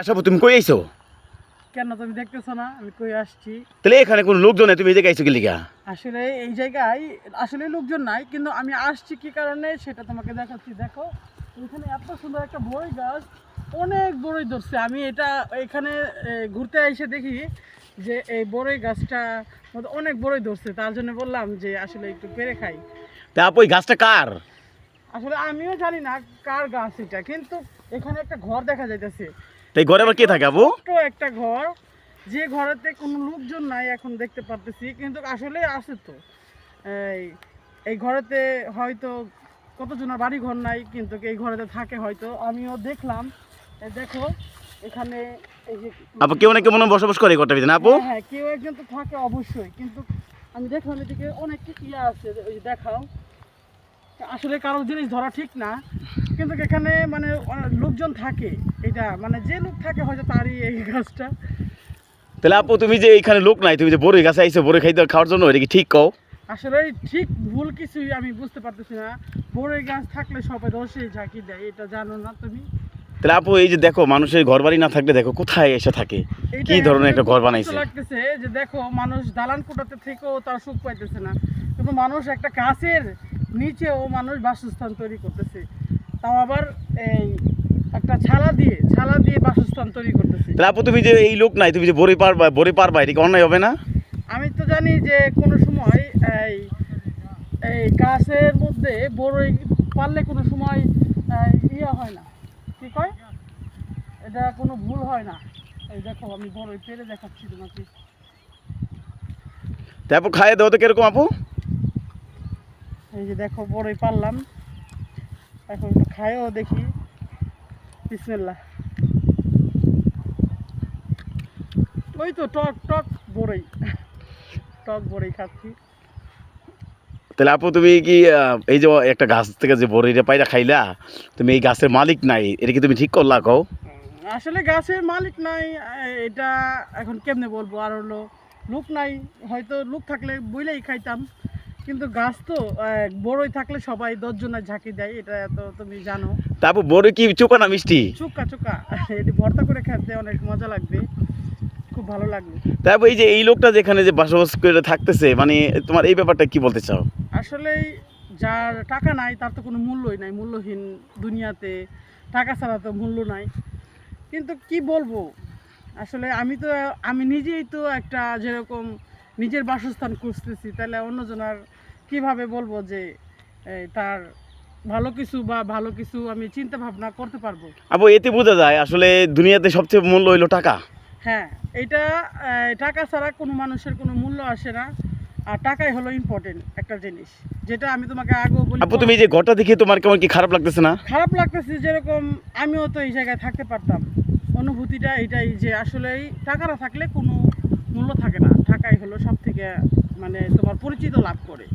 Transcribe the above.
আসাবো? তুমি কই আইছো? কেন তুমি দেখতেছো না? আমি কই আসছি? তাহলে এখানে কোনো লোকজন নেই তুমি এই জায়গায় আইছো কি লিগা আসলে এই জায়গায় আসলে লোকজন নাই কিন্তু আমি আসছি কি কারণে সেটা তোমাকে দেখাচ্ছি। দেখো এখানে এত সুন্দর একটা গাছ অনেক বড়ই ধরছে। আমি এটা এখানে ঘুরতে এসে দেখি যে এই বড়ই গাছটা অনেক বড়ই ধরছে। তার জন্য বললাম যে আসলে একটু পেরে খাই। তা আপু এই গাছটা কার? আসলে আমিও জানি না কার গাছ এটা কিন্তু এখানে একটা ঘর দেখা যাইতেছে। তাই ঘরে আবার কে থাকে ছোট্ট একটা ঘর যে ঘরেতে কোনো লোকজন নাই এখন দেখতে পারতেছি কিন্তু আসলে আছে তো। এই এই ঘরেতে হয়তো কতজনের বাড়ি ঘর নাই কিন্তু এই ঘরেতে থাকে হয়তো আমিও দেখলাম। দেখো এখানে এই যে আপু কেউ না কেউ মনে বসবাস করে এই ঘরটার ভিতরে না আপু হ্যাঁ, হ্যাঁ কেউ একজন তো থাকে অবশ্যই কিন্তু আমি দেখলাম এদিকে অনেক ইয়ে আছে ওই দেখাও। আসলে কারও জিনিস ধরা ঠিক না কিন্তু এখানে মানে লোকজন থাকে এটা মানে যে লোক থাকে হয়তো তারই এই গাছটা তাহলে আপু তুমি যে এখানে লোক নাই তুমি যে বড়ই গাছে আইছো বড়ই খাইতে খাওয়ার জন্য এটা কি ঠিক কও? আসলে ঠিক ভুল কিছুই আমি বুঝতে পারতেছি না। বড়ই গাছ থাকলে সবাই রসে ঝাঁকি দেয় এটা জানো না তুমি। তাহলে আপু এই যে দেখো মানুষের ঘর বাড়ি না থাকলে দেখো কোথায় এসে থাকে? কি ধরনের একটা ঘর বানাইছে? লাগতেছে যে দেখো মানুষ দালান কোটাতে থেকেও তার সুখ পাইতেছে না। কিন্তু মানুষ একটা গাছের নিচেও মানুষ বাসস্থান তৈরি করতেছে। তাও আবার এই একটা ছালা দিয়ে ছালা দিয়ে বাসস্থান তৈরি করতেছে। তাহলে তুমি যে এই লোক নাই তুমি যে বড়ি পারবা বড়ি পারবা এটা কি অন্যায় হবে না? আমি তো জানি যে কোনো সময় এই এই গাছের মধ্যে বড়ই পারলে কোনো সময় ইয়ে হয় না। কি কয়? এটা কোনো ভুল হয় না। এই দেখো আমি বড়ই পেরে দেখাচ্ছি তোমাকে। তারপর খাইয়ে দেওয়া তো কীরকম আপু? এই যে দেখো বড়ই পারলাম। এখন একটু খাইও দেখি। বিসমিল্লাহ। ওই তো টক টক বড়ই। টক বড়ই খাচ্ছি। তাহলে আপু তুমি কি এই যে একটা গাছ থেকে যে বড়িটা পাইরা খাইলা তুমি এই গাছের মালিক নাই এটা কি তুমি ঠিক করলা কও? আসলে গাছের মালিক নাই এটা এখন কেমনে বলব? আর হলো লোক নাই হয়তো লোক থাকলে বইলেই খাইতাম। কিন্তু গাছ তো বড়ই থাকলে সবাই দশজনের ঝাঁকি দেয় এটা তো তুমি জানো। তারপর বড়ি কি চোখা না মিষ্টি? চুক্কা চুক্কা এটি ভর্তা করে খেতে অনেক মজা লাগবে খুব ভালো লাগবে। তারপর এই যে এই লোকটা যেখানে যে বসবাস করে থাকতেছে মানে তোমার এই ব্যাপারটা কি বলতে চাও? আসলেই যার টাকা নাই তার তো কোনো মূল্যই নাই মূল্যহীন দুনিয়াতে। টাকা ছাড়া তো মূল্য নাই। কিন্তু কি বলব? আসলে আমি তো আমি নিজেই তো একটা যেরকম নিজের বাসস্থান খুঁজতেছি তাহলে অন্যজনের কীভাবে বলব যে তার ভালো কিছু বা ভালো কিছু আমি চিন্তা ভাবনা করতে পারব? আবু এতে বোঝা যায় আসলে দুনিয়াতে সবচেয়ে মূল্য হইল টাকা। হ্যাঁ এটা টাকা ছাড়া কোনো মানুষের কোনো মূল্য আসে না আর টাকাই হলো ইম্পর্টেন্ট একটা জিনিস যেটা আমি তোমাকে আগেও বলি আপু তুমি এই যে ঘরটা দেখে তোমার কেমন কি খারাপ লাগতেছে না? খারাপ লাগতেছে যেরকম আমিও তো এই জায়গায় থাকতে পারতাম। অনুভূতিটা এটাই যে আসলেই টাকাটা থাকলে কোনো মূল্য থাকে না। টাকাই হলো সব থেকে মানে তোমার পরিচিত লাভ করে।